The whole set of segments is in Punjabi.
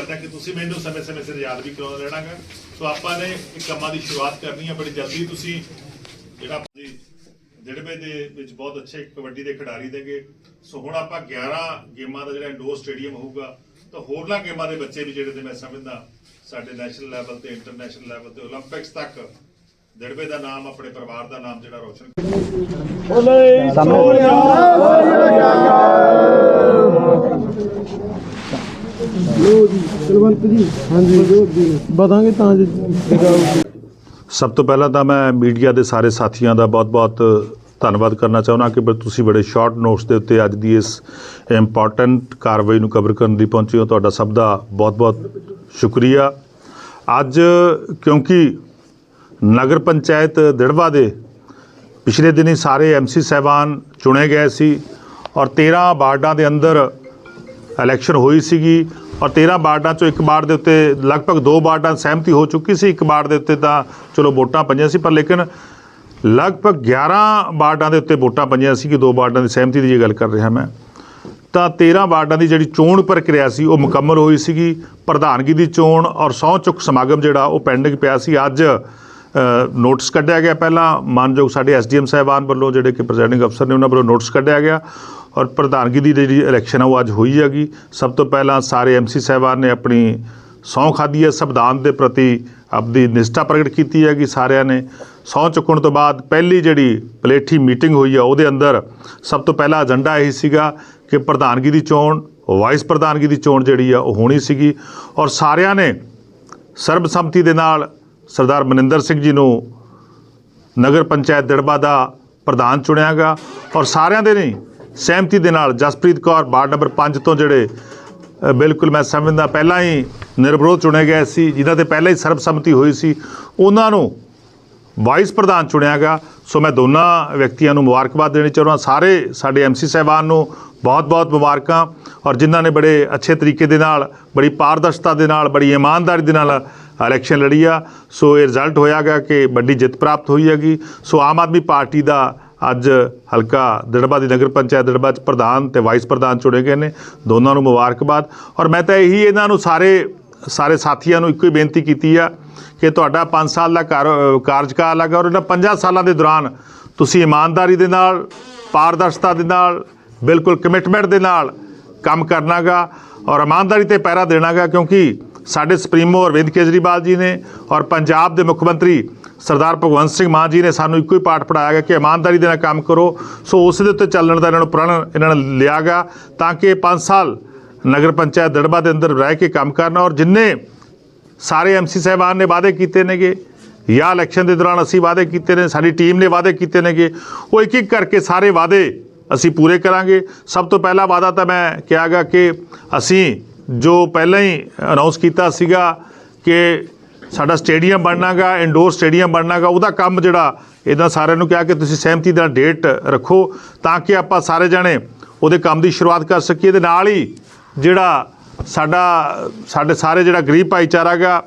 ਕਰਦਾ ਕਿ ਤੁਸੀਂ ਮੈਨੂੰ ਸਮੇਂ-ਸਮੇਂ ਸਿਰ ਯਾਦ ਵੀ ਕਰਾਉਂਦੇ ਰਹਿਣਾਗਾ। ਸੋ ਆਪਾਂ ਨੇ ਇੱਕ ਕੰਮਾਂ ਦੀ ਸ਼ੁਰੂਆਤ ਕਰਨੀ ਹੈ ਬੜੀ ਜਲਦੀ ਤੁਸੀਂ ਜਿਹੜਾ ਜੀ ਜਿਹੜੇ ਦੇ ਵਿੱਚ ਬਹੁਤ ਅੱਛੇ ਕਬੱਡੀ ਦੇ ਖਿਡਾਰੀ ਦੇਗੇ। ਸੋ ਹੁਣ ਆਪਾਂ 11 ਗੇਮਾਂ ਦਾ ਜਿਹੜਾ ਇੰਡੋਰ ਸਟੇਡੀਅਮ ਹੋਊਗਾ ਤਾਂ ਹੋਰਨਾਂ ਗੇਮਾਂ ਦੇ ਬੱਚੇ ਵੀ ਜਿਹੜੇ ਤੇ ਮੈਂ ਸਮਝਦਾ ਸਾਡੇ ਨੈਸ਼ਨਲ ਲੈਵਲ ਤੇ ਇੰਟਰਨੈਸ਼ਨਲ ਲੈਵਲ ਤੇ 올림픽ਸ ਤੱਕ ਦਿੜਬੇ ਦਾ ਨਾਮ ਆਪਣੇ ਪਰਿਵਾਰ ਦਾ ਨਾਮ ਜਿਹੜਾ ਰੋਸ਼ਨ ਲੋ ਜੀ ਕੁਲਵੰਤ ਜੀ ਹਾਂਜੀ ਜੋ ਜੀ ਬਤਾਂਗੇ ਤਾਂ ਜੀ। ਸਭ ਤੋਂ ਪਹਿਲਾਂ ਤਾਂ ਮੈਂ ਮੀਡੀਆ ਦੇ ਸਾਰੇ ਸਾਥੀਆਂ ਦਾ ਬਹੁਤ-ਬਹੁਤ ਧੰਨਵਾਦ ਕਰਨਾ ਚਾਹੁੰਦਾ ਕਿ ਤੁਸੀਂ ਬੜੇ ਸ਼ਾਰਟ ਨੋਟਸ ਦੇ ਉੱਤੇ ਅੱਜ ਦੀ ਇਸ ਇੰਪੋਰਟੈਂਟ ਕਾਰਵਾਈ ਨੂੰ ਕਵਰ ਕਰਨ ਦੀ ਪਹੁੰਚੇ ਹੋ। ਤੁਹਾਡਾ ਸਭ ਦਾ ਬਹੁਤ-ਬਹੁਤ ਸ਼ੁਕਰੀਆ। ਅੱਜ ਕਿਉਂਕਿ ਨਗਰ ਪੰਚਾਇਤ ਦਿੜਵਾ ਦੇ ਪਿਛਲੇ ਦਿਨੀ ਸਾਰੇ ਐਮਸੀ ਸਹਿਬਾਨ ਚੁਣੇ ਗਏ ਸੀ ਔਰ 13 ਵਾਰਡਾਂ ਦੇ ਅੰਦਰ ਇਲੈਕਸ਼ਨ ਹੋਈ ਸੀਗੀ। ਔਰ 13 ਵਾਰਡਾਂ ਚੋਂ ਇੱਕ ਵਾਰਡ ਦੇ ਉੱਤੇ ਲਗਭਗ ਦੋ ਵਾਰਡਾਂ ਸਹਿਮਤੀ ਹੋ ਚੁੱਕੀ ਸੀ ਇੱਕ ਵਾਰਡ ਦੇ ਉੱਤੇ ਤਾਂ ਚਲੋ ਵੋਟਾਂ ਪਈਆਂ ਸੀ ਪਰ ਲੇਕਿਨ ਲਗਭਗ 11 ਵਾਰਡਾਂ ਦੇ ਉੱਤੇ ਵੋਟਾਂ ਪਈਆਂ ਸੀ ਕਿ ਦੋ ਵਾਰਡਾਂ ਦੀ ਸਹਿਮਤੀ ਦੀ ਜੇ ਗੱਲ ਕਰ ਰਿਹਾ ਮੈਂ। ਤਾਂ 13 ਵਾਰਡਾਂ ਦੀ ਜਿਹੜੀ ਚੋਣ ਪ੍ਰਕਿਰਿਆ ਸੀ ਉਹ ਮੁਕੰਮਲ ਹੋਈ ਸੀਗੀ। ਪ੍ਰਧਾਨਗੀ ਦੀ ਚੋਣ ਔਰ ਸਹੁੰ ਚੁੱਕ ਸਮਾਗਮ ਜਿਹੜਾ ਉਹ ਪੈਂਡਿੰਗ ਪਿਆ ਸੀ। ਅੱਜ ਅ, ਨੋਟਿਸ ਕੱਢਿਆ ਗਿਆ। ਪਹਿਲਾਂ ਮਾਨਯੋਗ ਸਾਡੇ ਐਸਡੀਐਮ ਸਾਹਿਬਾਨ ਵੱਲੋਂ ਜਿਹੜੇ ਕਿ ਪ੍ਰੈਜ਼ਾਈਡਿੰਗ ਅਫਸਰ ਨੇ ਉਹਨਾਂ ਵੱਲੋਂ ਨੋਟਿਸ ਕੱਢਿਆ ਗਿਆ। ਔਰ ਪ੍ਰਧਾਨਗੀ ਦੀ ਜਿਹੜੀ ਇਲੈਕਸ਼ਨ ਆ, ਉਹ ਅੱਜ ਹੋਈ ਹੈਗੀ। ਸਭ ਤੋਂ ਪਹਿਲਾਂ ਸਾਰੇ ਐਮਸੀ ਸਾਹਿਬਾਨ ਨੇ ਆਪਣੀ ਸਹੁੰ ਖਾਧੀ ਹੈ। ਸੰਵਿਧਾਨ ਦੇ ਪ੍ਰਤੀ ਆਪਦੀ ਨਿਸ਼ਠਾ ਪ੍ਰਗਟ ਕੀਤੀ ਹੈਗੀ ਸਾਰਿਆਂ ਨੇ। ਸਹੁੰ ਚੁੱਕਣ ਤੋਂ ਬਾਅਦ ਪਹਿਲੀ ਜਿਹੜੀ ਪਲੇਠੀ ਮੀਟਿੰਗ ਹੋਈ ਆ, ਉਹਦੇ ਅੰਦਰ ਸਭ ਤੋਂ ਪਹਿਲਾ ਏਜੰਡਾ ਇਹੀ ਸੀਗਾ ਕਿ ਪ੍ਰਧਾਨਗੀ ਦੀ ਚੋਣ ਵਾਈਸ ਪ੍ਰਧਾਨਗੀ ਦੀ ਚੋਣ ਜਿਹੜੀ ਆ, ਉਹ ਹੋਣੀ ਸੀਗੀ। ਔਰ ਸਾਰਿਆਂ ਨੇ ਸਰਬਸੰਮਤੀ ਦੇ ਨਾਲ ਸਰਦਾਰ ਮਨਿੰਦਰ ਸਿੰਘ ਜੀ ਨੂੰ ਨਗਰ ਪੰਚਾਇਤ ਦੜਬਾ ਦਾ ਪ੍ਰਧਾਨ ਚੁਣਿਆ ਗਿਆ ਔਰ ਸਾਰਿਆਂ ਦੇ ਨਹੀਂ ਸਹਿਮਤੀ ਦੇ ਨਾਲ ਜਸਪ੍ਰੀਤ ਕੌਰ ਵਾਰਡ ਨੰਬਰ 5 ਤੋਂ ਜਿਹੜੇ ਬਿਲਕੁਲ ਮੈਂ ਸਮਝਦਾ ਪਹਿਲਾਂ ਹੀ ਨਿਰਵਿਰੋਧ ਚੁਣੇ ਗਏ ਸੀ, ਜਿਨ੍ਹਾਂ ਤੇ ਪਹਿਲਾਂ ਹੀ ਸਰਬਸੰਮਤੀ ਹੋਈ ਸੀ, ਉਹਨਾਂ ਨੂੰ ਵਾਈਸ ਪ੍ਰਧਾਨ ਚੁਣਿਆ ਗਿਆ। ਸੋ ਮੈਂ ਦੋਨਾਂ ਵਿਅਕਤੀਆਂ ਨੂੰ ਮੁਬਾਰਕਬਾਦ ਦੇਣੀ ਚਾਹੁੰਦਾ, ਸਾਰੇ ਸਾਡੇ ਐਮਸੀ ਸਾਹਿਬਾਨ ਨੂੰ ਬਹੁਤ-ਬਹੁਤ ਮੁਬਾਰਕਾਂ। ਔਰ ਜਿਨ੍ਹਾਂ ਨੇ ਬੜੇ ਅੱਛੇ ਤਰੀਕੇ ਦੇ ਨਾਲ, ਬੜੀ ਪਾਰਦਰਸ਼ਤਾ ਦੇ ਨਾਲ, ਬੜੀ ਇਮਾਨਦਾਰੀ ਦੇ ਨਾਲ ਇਲੈਕਸ਼ਨ ਲੜੀ ਆ। ਸੋ ਇਹ ਰਿਜ਼ਲਟ ਹੋਇਆ ਗਿਆ ਕਿ ਵੱਡੀ ਜਿੱਤ ਪ੍ਰਾਪਤ ਹੋਈ ਹੈਗੀ। ਸੋ ਆਮ ਆਦਮੀ ਪਾਰਟੀ ਦਾ ਅੱਜ ਹਲਕਾ ਦੜਬਾ ਦੀ ਨਗਰ ਪੰਚਾਇਤ ਦੜਬਾ ਚ ਪ੍ਰਧਾਨ ਤੇ ਵਾਈਸ ਪ੍ਰਧਾਨ ਚੁਣੇ ਗਏ ਨੇ। ਦੋਨਾਂ ਨੂੰ ਮੁਬਾਰਕਬਾਦ। ਔਰ ਮੈਂ ਤਾਂ ਇਹੀ ਇਹਨਾਂ ਨੂੰ ਸਾਰੇ ਸਾਰੇ ਸਾਥੀਆਂ ਨੂੰ ਇੱਕੋ ਹੀ ਬੇਨਤੀ ਕੀਤੀ ਆ ਕਿ ਤੁਹਾਡਾ 5 ਸਾਲ ਦਾ ਕਾਰ- ਕਾਰਜਕਾਲ ਹੈਗਾ ਔਰ ਇਹਨਾਂ 5 ਸਾਲਾਂ ਦੇ ਦੌਰਾਨ ਤੁਸੀਂ ਇਮਾਨਦਾਰੀ ਦੇ ਨਾਲ, ਪਾਰਦਰਸ਼ਤਾ ਦੇ ਨਾਲ, ਬਿਲਕੁਲ ਕਮਿਟਮੈਂਟ ਦੇ ਨਾਲ ਕੰਮ ਕਰਨਾਗਾ ਔਰ ਇਮਾਨਦਾਰੀ ਤੇ ਪਹਿਰਾ ਦੇਣਾਗਾ ਕਿਉਂਕਿ ਸਾਡੇ ਸੁਪਰੀਮੋ ਅਰਵਿੰਦ ਕੇਜਰੀਵਾਲ ਜੀ ਨੇ ਔਰ ਪੰਜਾਬ ਦੇ ਮੁੱਖ ਮੰਤਰੀ ਸਰਦਾਰ ਭਗਵੰਤ ਸਿੰਘ ਮਾਨ ਜੀ ਨੇ ਸਾਨੂੰ ਇੱਕੋ ਹੀ ਪਾਠ ਪੜਾਇਆ ਗਿਆ ਕਿ ਇਮਾਨਦਾਰੀ ਦੇ ਨਾਲ ਕੰਮ ਕਰੋ, ਸੋ ਉਸ ਦੇ ਉੱਤੇ ਚੱਲਣ ਦਾ ਇਹਨਾਂ ਨੂੰ ਪ੍ਰਣ ਇਹਨਾਂ ਨੇ ਲਿਆ ਗਾ ਤਾਂ ਕਿ 5 ਸਾਲ ਨਗਰ ਪੰਚਾਇਤ ਦੜਬਾ ਦੇ ਅੰਦਰ ਰਹਿ ਕੇ ਕੰਮ ਕਰਨਾ ਔਰ ਜਿੰਨੇ ਸਾਰੇ ਐਮਸੀ ਸਾਹਿਬਾਨ ਨੇ ਵਾਅਦੇ ਕੀਤੇ ਨੇਗੇ ਜਾਂ ਇਲੈਕਸ਼ਨ ਦੇ ਦੌਰਾਨ ਅਸੀਂ ਵਾਅਦੇ ਕੀਤੇ ਨੇ, ਸਾਡੀ ਟੀਮ ਨੇ ਵਾਅਦੇ ਕੀਤੇ ਨੇਗੇ, ਉਹ ਇੱਕ ਇੱਕ ਕਰਕੇ ਸਾਰੇ ਵਾਅਦੇ ਅਸੀਂ ਪੂਰੇ ਕਰਾਂਗੇ। ਸਭ ਤੋਂ ਪਹਿਲਾ ਵਾਅਦਾ ਤਾਂ ਮੈਂ ਕਿਹਾਗਾ ਕਿ ਅਸੀਂ ਜੋ ਪਹਿਲਾਂ ਹੀ ਅਨਾਉਂਸ ਕੀਤਾ ਸੀਗਾ ਕਿ ਸਾਡਾ ਸਟੇਡੀਅਮ ਬਣਨਾਗਾ ਇੰਡੋਰ ਸਟੇਡੀਅਮ ਬਣਨਾਗਾ, ਉਹਦਾ ਕੰਮ ਜਿਹੜਾ ਇਹਨਾਂ ਸਾਰਿਆਂ ਨੂੰ ਕਿਹਾ ਕਿ ਤੁਸੀਂ ਸਹਿਮਤੀ ਦਾ ਡੇਟ ਰੱਖੋ ਤਾਂ ਕਿ ਆਪਾਂ ਸਾਰੇ ਜਣੇ ਉਹਦੇ ਕੰਮ ਦੀ ਸ਼ੁਰੂਆਤ ਕਰ ਸਕੀਏ ਤੇ ਨਾਲ ਹੀ ਜਿਹੜਾ ਸਾਡਾ, ਸਾਡੇ ਸਾਰੇ ਜਿਹੜਾ ਗਰੀਬ ਭਾਈਚਾਰਾ ਗਾ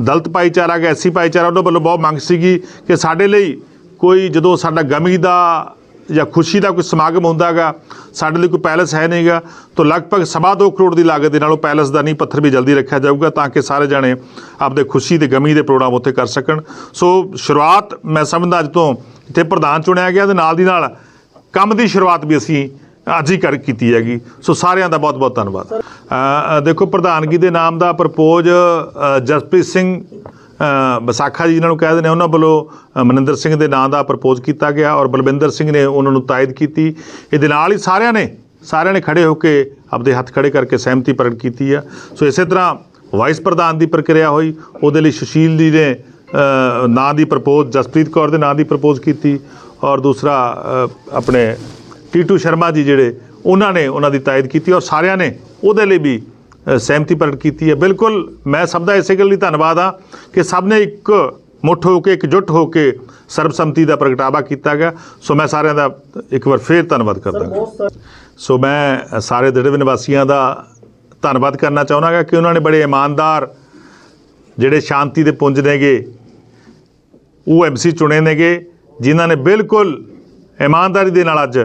ਦਲਿਤ ਭਾਈਚਾਰਾ ਗਾ ਐਸੀ ਭਾਈਚਾਰਾ, ਉਹਨਾਂ ਵੱਲੋਂ ਬਹੁਤ ਮੰਗ ਸੀਗੀ ਕਿ ਸਾਡੇ ਲਈ ਕੋਈ ਜਦੋਂ ਸਾਡਾ ਗਮੀ ਦਾ ਜਾਂ ਖੁਸ਼ੀ ਦਾ ਕੋਈ ਸਮਾਗਮ ਹੁੰਦਾਗਾ, ਸਾਡੇ ਲਈ ਕੋਈ ਪੈਲਸ ਹੈ ਨਹੀਂਗਾ, ਤਾਂ ਲਗਭਗ ਸਵਾ ਦੋ ਕਰੋੜ ਦੀ ਲਾਗਤ ਦੇ ਨਾਲ ਉਹ ਪੈਲਸ ਦਾ ਨੀਂਹ, ਪੱਥਰ ਵੀ ਜਲਦੀ ਰੱਖਿਆ ਜਾਊਗਾ ਤਾਂ ਕਿ ਸਾਰੇ ਜਾਣੇ ਆਪਦੇ ਖੁਸ਼ੀ ਤੇ ਗਮੀ ਦੇ ਪ੍ਰੋਗਰਾਮ ਉੱਥੇ ਕਰ ਸਕਣ। ਸੋ ਸ਼ੁਰੂਆਤ ਮੈਂ ਸਮਝਦਾ ਅੱਜ ਤੋਂ ਇੱਥੇ ਪ੍ਰਧਾਨ ਚੁਣਿਆ ਗਿਆ ਤੇ ਨਾਲ ਦੀ ਨਾਲ ਕੰਮ ਦੀ ਸ਼ੁਰੂਆਤ ਵੀ ਅਸੀਂ ਅੱਜ ਹੀ ਕਰ ਕੀਤੀ ਹੈਗੀ। ਸੋ ਸਾਰਿਆਂ ਦਾ ਬਹੁਤ ਬਹੁਤ ਧੰਨਵਾਦ ਦੇਖੋ ਪ੍ਰਧਾਨਗੀ ਦੇ ਨਾਮ ਦਾ ਪ੍ਰਪੋਜ਼ ਜਸਪ੍ਰੀਤ ਸਿੰਘ ਵਿਸਾਖਾ ਜੀ ਜਿਹਨਾਂ ਨੂੰ ਕਹਿ ਦਿੰਦੇ ਆ, ਉਹਨਾਂ ਵੱਲੋਂ ਮਨਿੰਦਰ ਸਿੰਘ ਦੇ ਨਾਂ ਦਾ ਪ੍ਰਪੋਜ਼ ਕੀਤਾ ਗਿਆ ਔਰ ਬਲਵਿੰਦਰ ਸਿੰਘ ਨੇ ਉਹਨਾਂ ਨੂੰ ਤਾਇਦ ਕੀਤੀ। ਇਹਦੇ ਨਾਲ ਹੀ ਸਾਰਿਆਂ ਨੇ ਸਾਰਿਆਂ ਨੇ ਖੜੇ ਹੋ ਕੇ ਆਪਦੇ ਹੱਥ ਖੜੇ ਕਰਕੇ ਸਹਿਮਤੀ ਪ੍ਰਗਟ ਕੀਤੀ ਆ। ਸੋ ਇਸੇ ਤਰ੍ਹਾਂ ਵਾਈਸ ਪ੍ਰਧਾਨ ਦੀ ਪ੍ਰਕਿਰਿਆ ਹੋਈ ਉਹਦੇ ਲਈ ਸੁਸ਼ੀਲ ਜੀ ਨੇ ਨਾਂ ਦੀ ਪ੍ਰਪੋਜ਼ ਜਸਪ੍ਰੀਤ ਕੌਰ ਦੇ ਨਾਂ ਦੀ ਪ੍ਰਪੋਜ਼ ਕੀਤੀ ਔਰ ਦੂਸਰਾ ਅ, ਆਪਣੇ ਟੀਟੂ ਸ਼ਰਮਾ ਜੀ ਜਿਹੜੇ ਉਹਨਾਂ ਨੇ ਉਹਨਾਂ ਦੀ ਤਾਇਦ ਕੀਤੀ ਔਰ ਸਾਰਿਆਂ ਨੇ ਉਹਦੇ ਲਈ ਵੀ ਸਹਿਮਤੀ ਪ੍ਰਗਟ ਕੀਤੀ ਹੈ। ਬਿਲਕੁਲ, ਮੈਂ ਸਭ ਦਾ ਇਸੇ ਗੱਲ ਲਈ ਧੰਨਵਾਦ ਆ ਕਿ ਸਭ ਨੇ ਇੱਕ ਮੁੱਠ ਹੋ ਕੇ ਇਕਜੁੱਟ ਹੋ ਕੇ ਸਰਬਸੰਮਤੀ ਦਾ ਪ੍ਰਗਟਾਵਾ ਕੀਤਾ ਗਿਆ। ਸੋ ਮੈਂ ਸਾਰਿਆਂ ਦਾ ਇੱਕ ਵਾਰ ਫੇਰ ਧੰਨਵਾਦ ਕਰਦਾ ਸੋ ਮੈਂ ਸਾਰੇ ਦਿੜਵੇ ਨਿਵਾਸੀਆਂ ਦਾ ਧੰਨਵਾਦ ਕਰਨਾ ਚਾਹੁੰਦਾ ਕਿ ਉਹਨਾਂ ਨੇ ਬੜੇ ਇਮਾਨਦਾਰ ਜਿਹੜੇ ਸ਼ਾਂਤੀ ਦੇ ਪੁੰਜ ਨੇਗੇ ਉਹ ਐਮਸੀ ਚੁਣੇ ਨੇਗੇ, ਜਿਨ੍ਹਾਂ ਨੇ ਬਿਲਕੁਲ ਇਮਾਨਦਾਰੀ ਦੇ ਨਾਲ ਅੱਜ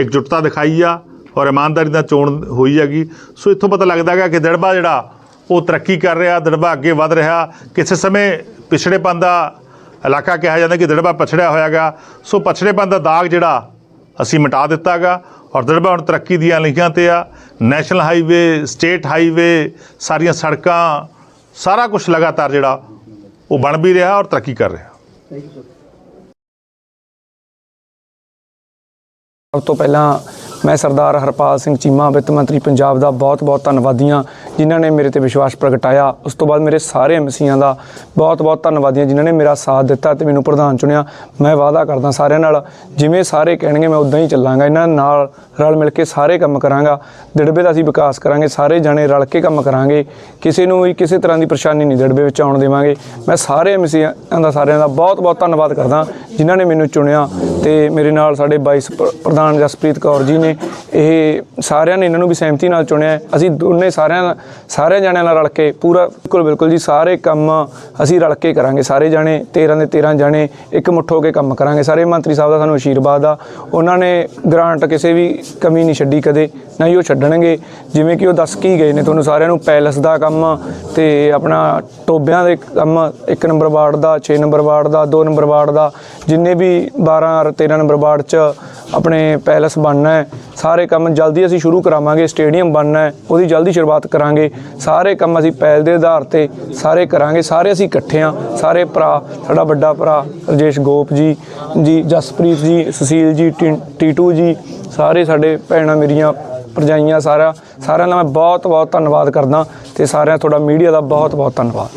ਇਕਜੁੱਟਤਾ ਦਿਖਾਈ ਆ। ਔਰ ਇਮਾਨਦਾਰੀ ਨਾਲ ਚੋਣ ਹੋਈ ਹੈਗੀ। ਸੋ ਇੱਥੋਂ ਪਤਾ ਲੱਗਦਾ ਹੈਗਾ ਕਿ ਦੜਬਾ ਜਿਹੜਾ, ਉਹ ਤਰੱਕੀ ਕਰ ਰਿਹਾ, ਦੜਬਾ ਅੱਗੇ ਵਧ ਰਿਹਾ। ਕਿਸੇ ਸਮੇਂ ਪਿਛੜੇਪਨ ਦਾ ਇਲਾਕਾ ਕਿਹਾ ਜਾਂਦਾ ਕਿ ਦੜਬਾ ਪਛੜਿਆ ਹੋਇਆਗਾ ਸੋ ਪਛੜੇਪਨ ਦਾ ਦਾਗ ਜਿਹੜਾ, ਅਸੀਂ ਮਿਟਾ ਦਿੱਤਾਗਾ ਔਰ ਦੜਬਾ ਹੁਣ ਤਰੱਕੀ ਦੀਆਂ ਲਿਖੀਆਂ ਤੇ ਆ। ਨੈਸ਼ਨਲ ਹਾਈਵੇ, ਸਟੇਟ ਹਾਈਵੇ, ਸਾਰੀਆਂ ਸੜਕਾਂ, ਸਾਰਾ ਕੁਝ ਲਗਾਤਾਰ ਜਿਹੜਾ, ਉਹ ਬਣ ਵੀ ਰਿਹਾ ਔਰ ਤਰੱਕੀ ਕਰ ਰਿਹਾ। ਸਭ ਤੋਂ ਪਹਿਲਾਂ ਮੈਂ ਸਰਦਾਰ ਹਰਪਾਲ ਸਿੰਘ ਚੀਮਾ, ਵਿੱਤ ਮੰਤਰੀ ਪੰਜਾਬ ਦਾ ਬਹੁਤ-ਬਹੁਤ ਧੰਨਵਾਦੀਆਂ, ਜਿਨ੍ਹਾਂ ਨੇ ਮੇਰੇ ਤੇ ਵਿਸ਼ਵਾਸ ਪ੍ਰਗਟਾਇਆ। ਉਸ ਤੋਂ ਬਾਅਦ ਮੇਰੇ ਸਾਰੇ ਐਮਸੀਆਂ ਦਾ ਬਹੁਤ-ਬਹੁਤ ਧੰਨਵਾਦੀਆਂ, ਜਿਨ੍ਹਾਂ ਨੇ ਮੇਰਾ ਸਾਥ ਦਿੱਤਾ ਤੇ ਮੈਨੂੰ ਪ੍ਰਧਾਨ ਚੁਣਿਆ। ਮੈਂ ਵਾਅਦਾ ਕਰਦਾ ਸਾਰਿਆਂ ਨਾਲ, ਜਿਵੇਂ ਸਾਰੇ ਕਹਿਣਗੇ ਮੈਂ ਉਦਾਂ ਹੀ ਚੱਲਾਂਗਾ। ਇਹਨਾਂ ਨਾਲ ਰਲ ਮਿਲ ਕੇ ਸਾਰੇ ਕੰਮ ਕਰਾਂਗਾ। ਦਿੜਬੇ ਦਾ ਅਸੀਂ ਵਿਕਾਸ ਕਰਾਂਗੇ, ਸਾਰੇ ਜਣੇ ਰਲ ਕੇ ਕੰਮ ਕਰਾਂਗੇ। ਕਿਸੇ ਨੂੰ ਵੀ ਕਿਸੇ ਤਰ੍ਹਾਂ ਦੀ ਪਰੇਸ਼ਾਨੀ ਨਹੀਂ ਦਿੜਬੇ ਵਿੱਚ ਆਉਣ ਦੇਵਾਂਗੇ। ਮੈਂ ਸਾਰੇ ਐਮਸੀਆਂ ਦਾ ਸਾਰਿਆਂ ਦਾ ਬਹੁਤ-ਬਹੁਤ ਧੰਨਵਾਦ ਕਰਦਾ। ਜਿਨ੍ਹਾਂ ਨੇ ਮੈਨੂੰ ਚੁਣਿਆ ਤੇ ਮੇਰੇ ਨਾਲ ਸਾਡੇ ਵਾਈਸ ਪ੍ਰਧਾਨ ਜਸਪ੍ਰੀਤ ਕੌਰ ਜੀ ਨੇ, ਇਹ ਸਾਰਿਆਂ ਨੇ ਇਹਨਾਂ ਨੂੰ ਵੀ ਸਹਿਮਤੀ ਨਾਲ ਚੁਣਿਆ। ਅਸੀਂ ਦੋਨੇ ਸਾਰਿਆਂ ਨਾਲ- ਸਾਰੇ ਜਣਿਆਂ ਨਾਲ ਰਲ ਕੇ ਪੂਰਾ, ਬਿਲਕੁਲ ਬਿਲਕੁਲ ਜੀ, ਸਾਰੇ ਕੰਮ ਅਸੀਂ ਰਲ ਕੇ ਕਰਾਂਗੇ, ਸਾਰੇ ਜਾਣੇ 13 ਦੇ 13 ਜਾਣੇ ਇੱਕ ਮੁੱਠ ਹੋ ਕੇ ਕੰਮ ਕਰਾਂਗੇ। ਸਾਰੇ ਮੰਤਰੀ ਸਾਹਿਬ ਦਾ ਸਾਨੂੰ ਆਸ਼ੀਰਵਾਦ ਆ। ਉਹਨਾਂ ਨੇ ਗ੍ਰਾਂਟ ਕਿਸੇ ਵੀ ਕਮੀ ਨਹੀਂ ਛੱਡੀ ਕਦੇ। ਨਾ ਹੀ ਉਹ ਛੱਡਣਗੇ। ਜਿਵੇਂ ਕਿ ਉਹ ਦੱਸ ਕੀ ਗਏ ਨੇ ਤੁਹਾਨੂੰ ਸਾਰਿਆਂ ਨੂੰ, ਪੈਲਸ ਦਾ ਕੰਮ ਤੇ ਆਪਣਾ ਟੋਬਿਆਂ ਦੇ ਕੰਮ 1 ਨੰਬਰ ਵਾਰਡ ਦਾ 6 ਨੰਬਰ ਵਾਰਡ ਦਾ 2 ਨੰਬਰ ਵਾਰਡ ਦਾ, ਜਿੰਨੇ ਵੀ 12 ਔਰ 13 ਨੰਬਰ ਵਾਰਡ 'ਚ ਆਪਣੇ ਪੈਲਸ ਬਣਨਾ ਹੈ, ਸਾਰੇ ਕੰਮ ਜਲਦੀ ਅਸੀਂ ਸ਼ੁਰੂ ਕਰਾਵਾਂਗੇ, ਸਟੇਡੀਅਮ ਬਣਨਾ ਹੈ, ਉਹਦੀ ਜਲਦੀ ਸ਼ੁਰੂਆਤ ਕਰਾਂਗੇ। ਸਾਰੇ ਕੰਮ ਅਸੀਂ ਪਹਿਲ ਦੇ ਆਧਾਰ ਤੇ ਸਾਰੇ ਕਰਾਂਗੇ, ਸਾਰੇ ਅਸੀਂ ਇਕੱਠੇ ਹਾਂ। ਸਾਰੇ ਭਰਾ, ਸਾਡਾ ਵੱਡਾ ਭਰਾ, ਰਜੇਸ਼ ਗੋਪ ਜੀ ਜੀ ਜਸਪ੍ਰੀਤ ਜੀ, ਸੁਸ਼ੀਲ ਜੀ, ਟੀ- ਟੀਟੂ ਜੀ, ਸਾਰੇ ਸਾਡੇ ਭੈਣਾਂ ਮੇਰੀਆਂ ਭਰਜਾਈਆਂ ਸਾਰਾ ਸਾਰਿਆਂ ਦਾ ਮੈਂ ਬਹੁਤ ਬਹੁਤ ਧੰਨਵਾਦ ਕਰਦਾ ਤੇ ਸਾਰਿਆਂ ਤੁਹਾਡਾ ਮੀਡੀਆ ਦਾ ਬਹੁਤ ਬਹੁਤ ਧੰਨਵਾਦ।